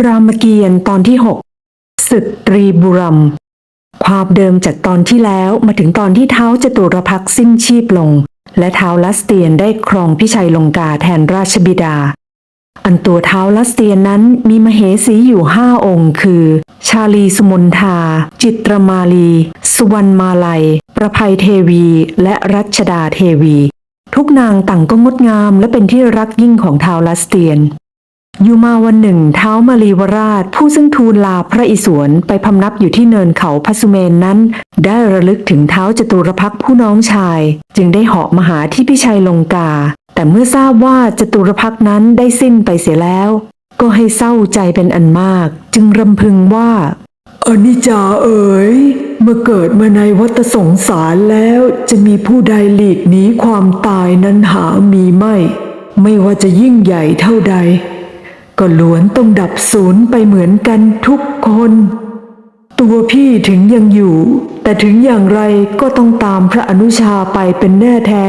รามเกียรติ์ตอนที่ 6 ศึกตรีบุรัมย์ความเดิมจากตอนที่แล้วมาถึงตอนที่เท้าจตุรพักสิ้นชีพลง และเท้าลัสเตียนได้ครองพิชัยลงกาแทนราชบิดา อันตัวเท้าลัสเตียนนั้นมีมเหสีอยู่ห้าองค์คือ ชาลีสุมนทา จิตรมาลี สุวรรณมาลัย ประภัยเทวี และรัชดาเทวี ทุกนางต่างก็งดงามและเป็นที่รักยิ่งของเท้าลัสเตียน อยู่มาวันหนึ่งเท้ามารีวราช ผู้ซึ่งทูลลาพระอิศวรไปพำนับอยู่ที่เนินเขาพสุเมนนั้น ได้ระลึกถึงเท้าจตุรพักผู้น้องชาย จึงได้เหาะมาหาที่พิชัยลงกา แต่เมื่อทราบว่าจตุรพักนั้นได้สิ้นไปเสียแล้ว ก็ให้เศร้าใจเป็นอันมาก จึงรำพึงว่าอนิจจาเอ๋ยเมื่อเกิดมาในวัฏสงสารแล้วจะมีผู้ใดหลีกหนีความตายนั้นหามีไม่ ไม่ว่าจะยิ่งใหญ่เท่าใด ก็ล้วนต้องดับสูญไปเหมือนกันทุกคน ตัวพี่ถึงยังอยู่ แต่ถึงอย่างไรก็ต้องตามพระอนุชาไปเป็นแน่แท้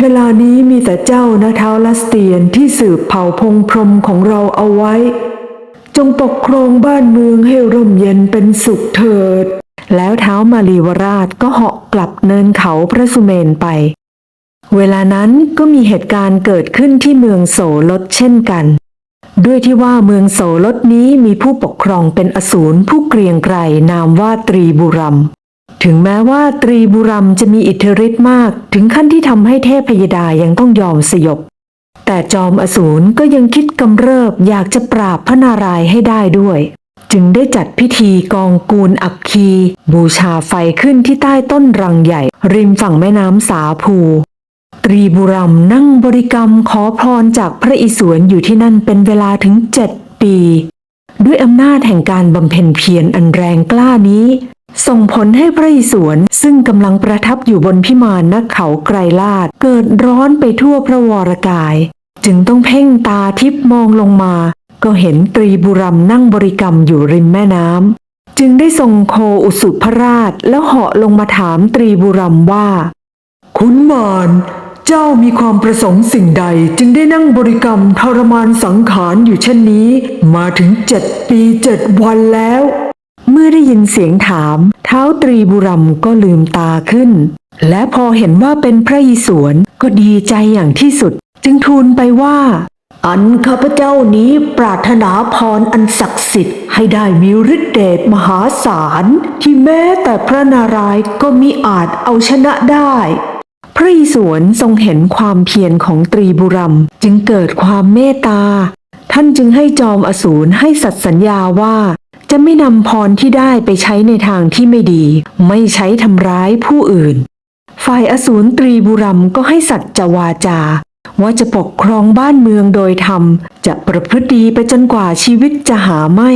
เวลานี้มีแต่เจ้านะเท้าวลัสเตียนที่สืบเผ่าพงพรมของเราเอาไว้ จงปกครองบ้านเมืองให้ร่มเย็นเป็นสุขเถิด แล้วเท้ามารีวราชก็เหาะกลับเนินเขาพระสุเมนไป เวลานั้นก็มีเหตุการณ์เกิดขึ้นที่เมืองโสลดเช่นกัน ด้วยที่ว่าเมืองโสลดนี้มีผู้ปกครองเป็นอสูรผู้เกรียงไกรนามว่าตรีบุรัมถึงแม้ว่าตรีบุรัมจะมีอิทธิฤทธิ์มาก ถึงขั้นที่ทำให้เทพยดายังต้องยอมสยบ แต่จอมอสูรก็ยังคิดกำเริบอยากจะปราบพระนารายณ์ให้ได้ด้วย จึงได้จัดพิธีกองกูลอักคี บูชาไฟขึ้นที่ใต้ต้นรังใหญ่ ริมฝั่งแม่น้ำสาภู ตรีบุรัมนั่งบริกรรมขอพรจากพระอิศวรอยู่ที่นั่นเป็นเวลาถึงเจ็ดปี ด้วยอำนาจแห่งการบำเพ็ญเพียรอันแรงกล้านี้ ส่งผลให้พระอิศวรซึ่งกำลังประทับอยู่บนพิมานนักเขาไกรลาดเกิดร้อนไปทั่วพระวรกาย จึงต้องเพ่งตาทิพย์มองลงมา ก็เห็นตรีบุรัมนั่งบริกรรมอยู่ริมแม่น้ำจึงได้ทรงโคอุสุพราชแล้วเหาะลงมาถามตรีบุรัมว่าขุนมาร เจ้ามีความประสงค์สิ่งใดจึงได้นั่งบริกรรมทรมานสังขารอยู่เช่นนี้ มาถึงเจ็ดปีเจ็ดวันแล้ว เมื่อได้ยินเสียงถาม เท้าตรีบุรัมก็ลืมตาขึ้น และพอเห็นว่าเป็นพระอิศวรก็ดีใจอย่างที่สุด จึงทูลไปว่า อันข้าพเจ้านี้ปรารถนาพรอันศักดิ์สิทธิ์ให้ได้มีฤทธิเดชมหาศาลที่แม้แต่พระนารายณ์ก็มิอาจเอาชนะได้ ระอิศวรทรงเห็นความเพียรของตรีบุรัมจึงเกิดความเมตตา ท่านจึงให้จอมอสูรให้สัตย์สัญญาว่า จะไม่นำพรที่ได้ไปใช้ในทางที่ไม่ดี ไม่ใช้ทำร้ายผู้อื่น ฝ่ายอสูรตรีบุรัมก็ให้สัจจวาจา ว่าจะปกครองบ้านเมืองโดยธรรม จะประพฤติดีไปจนกว่าชีวิตจะหาไม่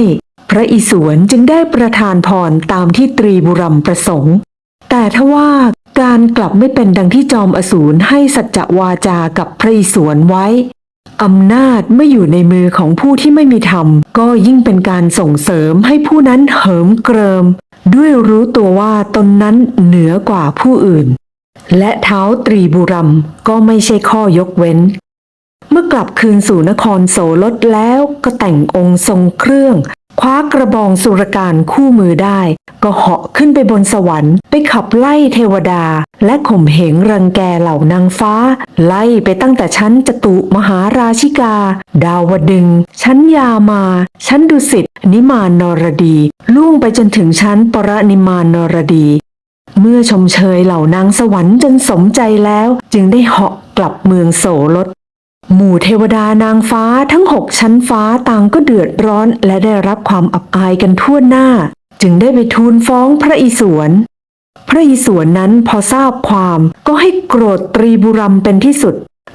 พระอิศวรจึงได้ประทานพรตามที่ตรีบุรัมประสงค์แต่ทว่า การกลับไม่เป็นดังที่จอมอสูรให้สัจจวาจากับพระอิศวรไว้อำนาจไม่อยู่ในมือของผู้ที่ไม่มีธรรม ก็ยิ่งเป็นการส่งเสริมให้ผู้นั้นเหิมเกริม ด้วยรู้ตัวว่าตนนั้นเหนือกว่าผู้อื่น และเท้าตรีบุรัมก็ไม่ใช่ข้อยกเว้น เมื่อกลับคืนสู่นครโสลดแล้วก็แต่งองค์ทรงเครื่อง คว้ากระบองสุรการคู่มือได้ ก็เหาะขึ้นไปบนสวรรค์ไปขับไล่เทวดา และข่มเหงรังแกเหล่านางฟ้า ไล่ไปตั้งแต่ชั้นจตุมหาราชิกา ดาวดึง ชั้นยามา ชั้นดุสิตนิมานนรดีล่วงไปจนถึงชั้นปรนิมานนรดี เมื่อชมเชยเหล่านางสวรรค์จนสมใจแล้ว จึงได้เหาะกลับเมืองโสลด หมู่เทวดานางฟ้าทั้งหกชั้นฟ้าต่างก็เดือดร้อนและได้รับความอับอายกันทั่วหน้า จึงได้ไปทูลฟ้องพระอิศวรพระอิศวรนั้นพอทราบความก็ให้โกรธตรีบุรัมเป็นที่สุด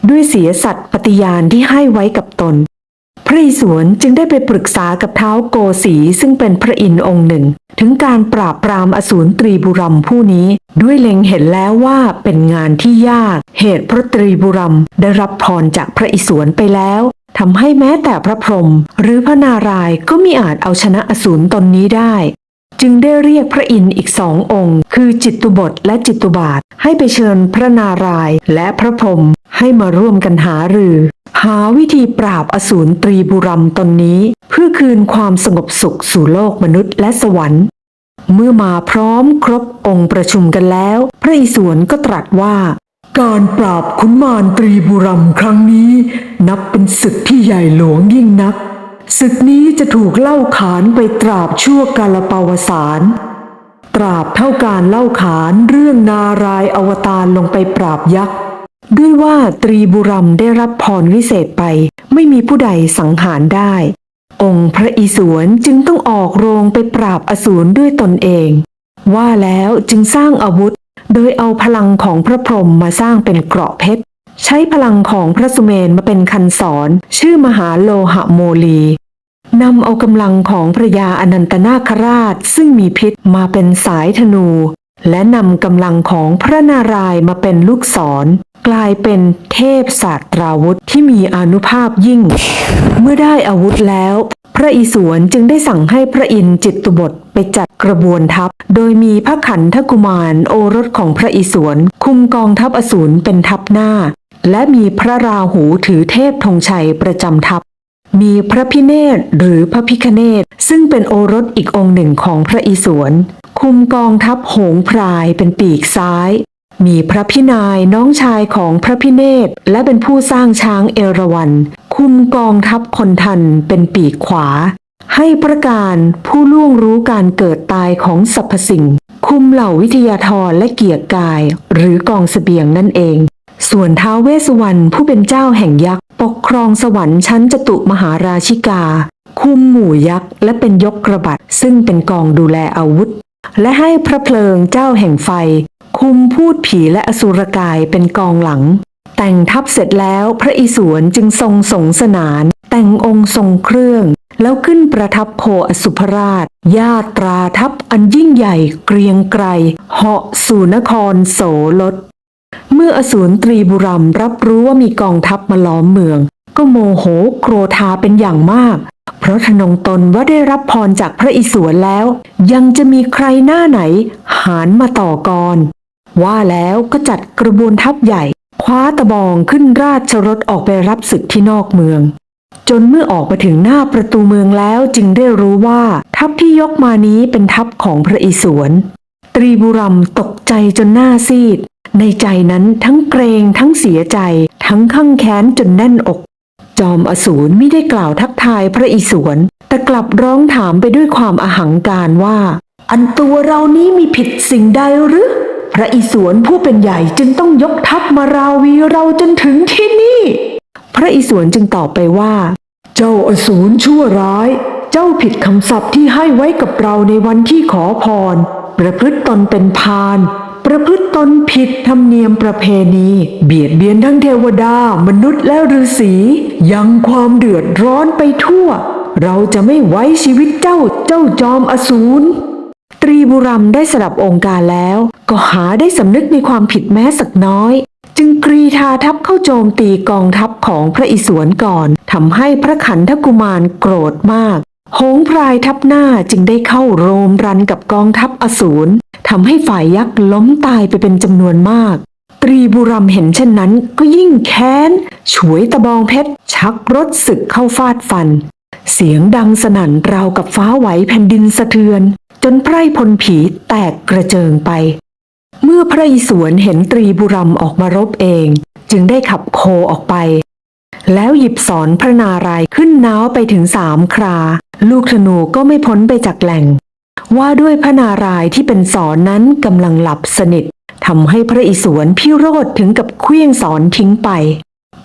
ด้วยเสียสัตย์ปฏิญาณที่ให้ไว้กับตน พระอิศวรจึงได้ไปปรึกษากับเท้าโกสีซึ่งเป็นพระอินทร์องค์หนึ่ง ถึงการปราบปรามอสูรตรีบุรัมผู้นี้ ด้วยเล็งเห็นแล้วว่าเป็นงานที่ยาก เหตุพระตรีบุรัมได้รับพรจากพระอิศวรไปแล้วทำให้แม้แต่พระพรหมหรือพระนารายณ์ก็มิอาจเอาชนะอสูรตนนี้ได้ จึงได้เรียกพระอินทร์อีกสององค์ คือจิตตุบทและจิตตุบาทให้ไปเชิญพระนารายณ์และพระพรหมให้มาร่วมกันหารือ หาวิธีปราบอสูรตรีบุรัมตนนี้ เพื่อคืนความสงบสุขสู่โลกมนุษย์และสวรรค์ เมื่อมาพร้อมครบองค์ประชุมกันแล้ว พระอิศวรก็ตรัสว่า การปราบขุนมารตรีบุรัมครั้งนี้ นับเป็นศึกที่ใหญ่หลวงยิ่งนักศึกนี้จะถูกเล่าขานไปตราบชั่วกาลปาวสารตราบเท่าการเล่าขานเรื่องนารายอวตารลงไปปราบยักษ์ ด้วยว่าตรีบุรัมได้รับพรวิเศษไป ไม่มีผู้ใดสังหารได้ องค์พระอิศวรจึงต้องออกโรงไปปราบอสูรด้วยตนเอง ว่าแล้วจึงสร้างอาวุธ โดยเอาพลังของพระพรหมมาสร้างเป็นเกราะเพชร ใช้พลังของพระสุเมนมาเป็นคันศรชื่อมหาโลหะโมลีนำเอากำลังของพระยาอนันตนาคราชซึ่งมีพิษมาเป็นสายธนู และนำกำลังของพระนารายมาเป็นลูกศร กลายเป็นเทพศาสตราวุธที่มีอนุภาพยิ่ง เมื่อได้อาวุธแล้ว พระอิศวรจึงได้สั่งให้พระอินทร์จิตตุบทไปจัดกระบวนทัพ โดยมีพระขันธกุมารโอรสของพระอิศวรคุมกองทัพอสูรเป็นทัพหน้า และมีพระราหูถือเทพธงชัยประจำทัพ มีพระพิเนศหรือพระพิคเนศซึ่งเป็นโอรสอีกองค์หนึ่งของพระอิศวรคุมกองทัพโหงพรายเป็นปีกซ้าย มีพระพินายน้องชายของพระพิเนศและเป็นผู้สร้างช้างเอราวัณคุมกองทัพคนทันเป็นปีกขวา ให้ประกาศผู้ล่วงรู้การเกิดตายของสรรพสิ่ง คุมเหล่าวิทยาธรและเกียรติกาย หรือกองเสบียงนั่นเอง ส่วนท้าวเวสวรรณผู้เป็นเจ้าแห่งยักษ์ ปกครองสวรรค์ชั้นจตุมหาราชิกา คุมหมู่ยักษ์และเป็นยกกระบัดซึ่งเป็นกองดูแลอาวุธ และให้พระเพลิงเจ้าแห่งไฟ คุมพูดผีและอสุรกายเป็นกองหลัง แต่งทัพเสร็จแล้วพระอิศวรจึงทรงสงสนาน แต่งองค์ทรงเครื่อง แล้วขึ้นประทับโคอสุภราชญาตราทัพอันยิ่งใหญ่เกรียงไกรเหาะสู่นครโสลดเมื่ออสูรตรีบุรัมรับรู้ว่ามีกองทัพมาล้อมเมือง ก็โมโหโกรธาเป็นอย่างมาก เพราะทนงตนว่าได้รับพรจากพระอิศวรแล้ว ยังจะมีใครหน้าไหน หารมาต่อกร ว่าแล้วก็จัดกระบวนทัพใหญ่ คว้าตะบองขึ้นราชรถออกไปรับศึกที่นอกเมือง จนเมื่อออกมาถึงหน้าประตูเมืองแล้วจึงได้รู้ว่าทัพที่ยกมานี้เป็นทัพของพระอิศวรตรีบุรัมตกใจจนหน้าซีด ในใจนั้นทั้งเกรงทั้งเสียใจ ทั้งข้างแค้นจนแน่นอก จอมอสูรไม่ได้กล่าวทักทายพระอิศวรแต่กลับร้องถามไปด้วยความอหังการว่า อันตัวเรานี้มีผิดสิ่งใดหรือ พระอิศวรผู้เป็นใหญ่จึงต้องยกทัพมาราวีเราจนถึงที่นี่ พระอิศวรจึงตอบไปว่า เจ้าอสูรชั่วร้าย เจ้าผิดคำสัตย์ที่ให้ไว้กับเราในวันที่ขอพร ประพฤติตนเป็นพานประพฤติตนผิดธรรมเนียมประเพณี เบียดเบียนทั้งเทวดา มนุษย์และฤาษียังความเดือดร้อนไปทั่ว เราจะไม่ไว้ชีวิตเจ้าเจ้าจอมอสูร ตรีบุรัมได้สลับองค์การแล้ว ก็หาได้สำนึกในความผิดแม้สักน้อย จึงกรีธาทัพเข้าโจมตีกองทัพของพระอิศวรก่อนทำให้พระขันธกุมารโกรธมากโหงพรายทัพหน้าจึงได้เข้าโรมรันกับกองทัพอสูรทำให้ฝ่ายยักษ์ล้มตายไปเป็นจำนวนมาก ตรีบุรัมเห็นเช่นนั้นก็ยิ่งแค้น ฉวยตะบองเพชร ชักรถศึกเข้าฟาดฟัน เสียงดังสนั่นราวกับฟ้าไหวแผ่นดินสะเทือน จนไพร่พลผีแตกกระเจิงไป เมื่อพระอิศวรเห็นตรีบุรัมออกมารบเอง จึงได้ขับโคออกไป แล้วหยิบสอนพระนารายขึ้นน้าวไปถึงสามครา ลูกธนูก็ไม่พ้นไปจากแหล่ง ว่าด้วยพระนารายที่เป็นสอนนั้นกำลังหลับสนิททำให้พระอิศวรพิโรธถึงกับเคลี้ยงสอนทิ้งไป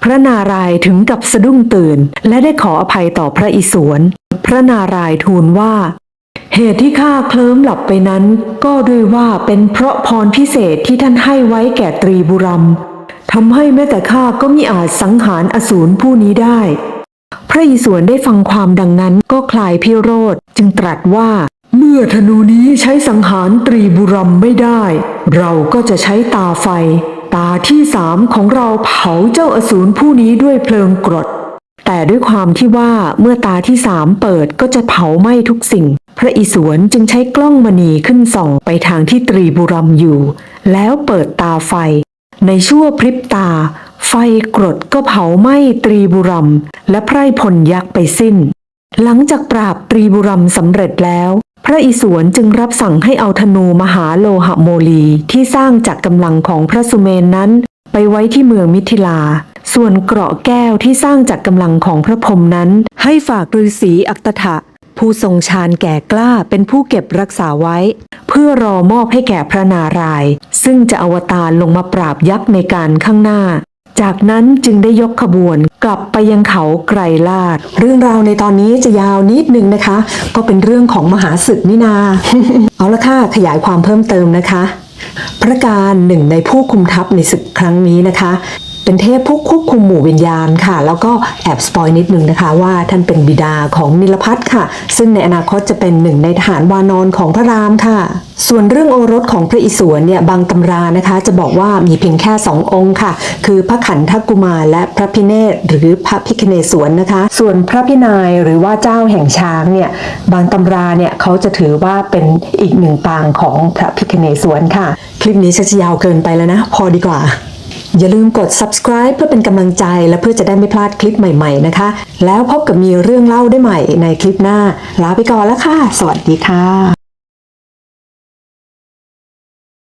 พระนารายถึงกับสะดุ้งตื่น และได้ขออภัยต่อพระอิศวรพระนารายทูลว่า เหตุที่ข้าเคลิ้มหลับไปนั้น ก็ด้วยว่าเป็นเพราะพรพิเศษที่ท่านให้ไว้แก่ตรีบุรัมทำให้แม้แต่ข้าก็มิอาจสังหารอสูรผู้นี้ได้ พระอิศวรได้ฟังความดังนั้นก็คลายพิโรธจึงตรัสว่า เมื่อธนูนี้ใช้สังหารตรีบุรัมไม่ได้ เราก็จะใช้ตาไฟ ตาที่สามของเราเผาเจ้าอสูรผู้นี้ด้วยเพลิงกรดแต่ด้วยความที่ว่าเมื่อตาที่สามเปิดก็จะเผาไหม้ทุกสิ่ง พระอิศวรจึงใช้กล้องมณีขึ้นส่องไปทางที่ตรีบุรัมอยู่ แล้วเปิดตาไฟ ในชั่วพริบตา ไฟกรดก็เผาไหม้ตรีบุรัมและไพร่พลยักษ์ไปสิ้น หลังจากปราบตรีบุรัมสำเร็จแล้ว พระอิศวรจึงรับสั่งให้เอาธนูมหาโลหโมลีที่สร้างจากกำลังของพระสุเมนนั้น ไปไว้ที่เมืองมิถิลาส่วนเกราะแก้วที่สร้างจากกำลังของพระพรหมนั้น ให้ฝากฤาษีอักตถะ ผู้ทรงฌานแก่กล้าเป็นผู้เก็บรักษาไว้ เพื่อรอมอบให้แก่พระนารายณ์ซึ่งจะอวตารลงมาปราบยักษ์ในการข้างหน้า จากนั้นจึงได้ยกขบวนกลับไปยังเขาไกรลาด เรื่องราวในตอนนี้จะยาวนิดนึงนะคะ ก็เป็นเรื่องของมหาศึกนี่นา เอาละค่ะขยายความเพิ่มเติมนะคะ พระการหนึ่งในผู้คุมทัพในศึกครั้งนี้นะคะ เป็นเทพผู้ควบคุมหมู่วิญญาณค่ะ แล้วก็แอบสปอยนิดนึงนะคะ ว่าท่านเป็นบิดาของนิลพัทค่ะ ซึ่งในอนาคตจะเป็นหนึ่งในทหารวานอนของพระรามค่ะ ส่วนเรื่องโอรสของพระอิศวรเนี่ยบางตำรานะคะ จะบอกว่ามีเพียงแค่สององค์ค่ะ คือพระขันธกุมารและพระพิเนศหรือพระพิคเนศวรนะคะ ส่วนพระพินายหรือว่าเจ้าแห่งช้างเนี่ยบางตำราเนี่ยเขาจะถือว่าเป็นอีกหนึ่งปางของพระพิคเนศวรค่ะ คลิปนี้ชักจะยาวเกินไปแล้วนะ พอดีกว่า อย่าลืมกด subscribe เพื่อเป็นกำลังใจและเพื่อจะได้ไม่พลาดคลิปใหม่ ๆนะคะ แล้วพบกับมีเรื่องเล่าได้ใหม่ในคลิปหน้า ลาไปก่อนแล้วค่ะ สวัสดีค่ะ